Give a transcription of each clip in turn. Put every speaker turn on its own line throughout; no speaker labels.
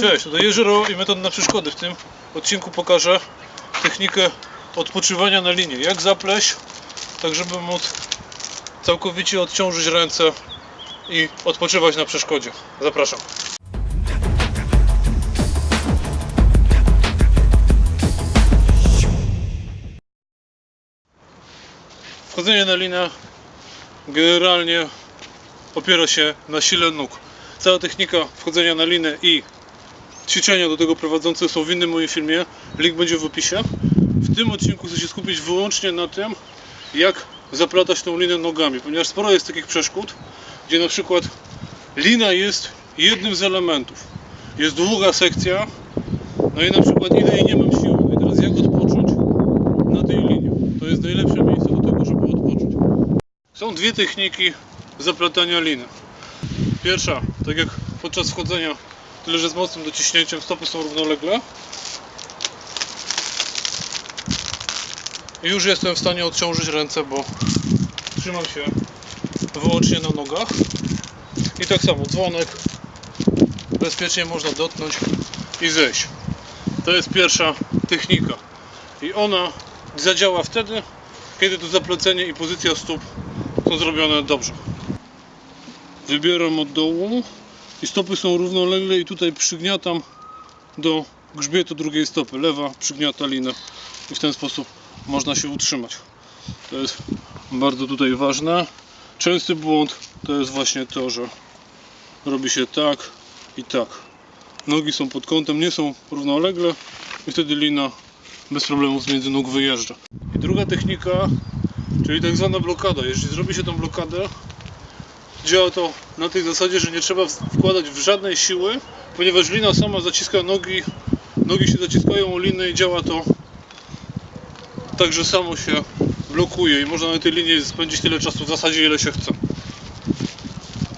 Cześć, tutaj Jezioro i metod na przeszkody. W tym odcinku pokażę technikę odpoczywania na linie. Jak zapleść, tak żeby móc całkowicie odciążyć ręce i odpoczywać na przeszkodzie. Zapraszam. Wchodzenie na linę generalnie opiera się na sile nóg. Cała technika wchodzenia na linę i ćwiczenia do tego prowadzące są w innym moim filmie. Link będzie w opisie. W tym odcinku chcę się skupić wyłącznie na tym, jak zaplatać tą linę nogami, ponieważ sporo jest takich przeszkód, gdzie na przykład lina jest jednym z elementów. Jest długa sekcja, no i na przykład idę i nie mam siły. No i teraz jak odpocząć na tej linie? To jest najlepsze miejsce do tego, żeby odpocząć. Są dwie techniki zaplatania liny. Pierwsza, tak jak podczas wchodzenia, tyle że z mocnym dociśnięciem stopy są równolegle. I już jestem w stanie odciążyć ręce, bo trzymam się wyłącznie na nogach. I tak samo dzwonek bezpiecznie można dotknąć i zejść. To jest pierwsza technika. I ona zadziała wtedy, kiedy to zaplecenie i pozycja stóp są zrobione dobrze. Wybieram od dołu i stopy są równolegle i tutaj przygniatam do grzbietu drugiej stopy. Lewa przygniata linę i w ten sposób można się utrzymać. To jest bardzo tutaj ważne. Częsty błąd to jest właśnie to, że robi się tak i tak. Nogi są pod kątem, nie są równolegle i wtedy lina bez problemu z między nóg wyjeżdża. I druga technika, czyli tak zwana blokada. Jeśli zrobi się tą blokadę, działa to na tej zasadzie, że nie trzeba wkładać w żadnej siły, ponieważ lina sama zaciska nogi, nogi się zaciskają o linę i działa to tak, że samo się blokuje i można na tej linii spędzić tyle czasu w zasadzie ile się chce.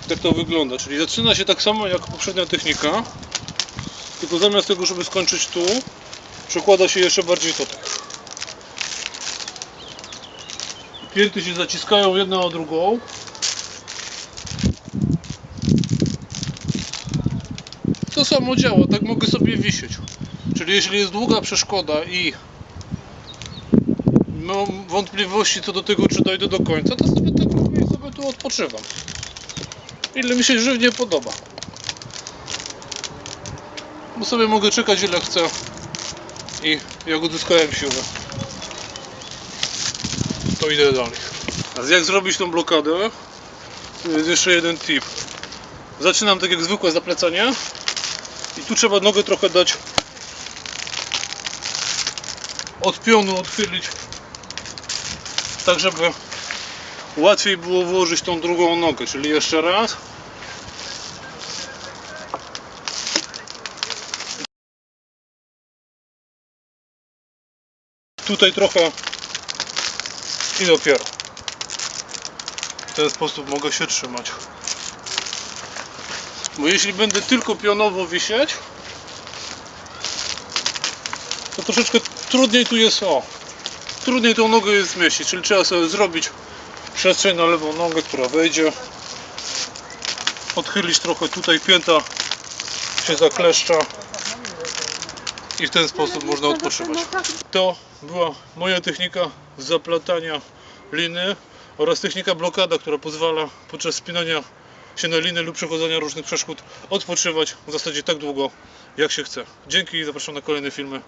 Tak to wygląda, czyli zaczyna się tak samo jak poprzednia technika, tylko zamiast tego, żeby skończyć tu, przekłada się jeszcze bardziej tutaj. Pięty się zaciskają jedna o drugą. To samo działa, tak mogę sobie wisieć. Czyli jeśli jest długa przeszkoda i mam wątpliwości co do tego, czy dojdę do końca, to sobie tak i sobie tu odpoczywam. Ile mi się żywnie podoba. Bo sobie mogę czekać ile chcę i jak uzyskałem siłę, to idę dalej. A jak zrobić tą blokadę? To jest jeszcze jeden tip. Zaczynam tak jak zwykłe zaplecenie i tu trzeba nogę trochę dać od pionu odchylić tak żeby łatwiej było włożyć tą drugą nogę, czyli jeszcze raz. Tutaj trochę i dopiero. W ten sposób mogę się trzymać bo jeśli będę tylko pionowo wisieć to troszeczkę trudniej tu jest o trudniej tą nogę jest zmieścić, czyli trzeba sobie zrobić przestrzeń na lewą nogę, która wejdzie odchylić trochę tutaj pięta się zakleszcza i w ten sposób można odpoczywać. To była moja technika zaplatania liny oraz technika blokada, która pozwala podczas spinania się na liny lub przechodzenia różnych przeszkód odpoczywać w zasadzie tak długo jak się chce. Dzięki i zapraszam na kolejne filmy.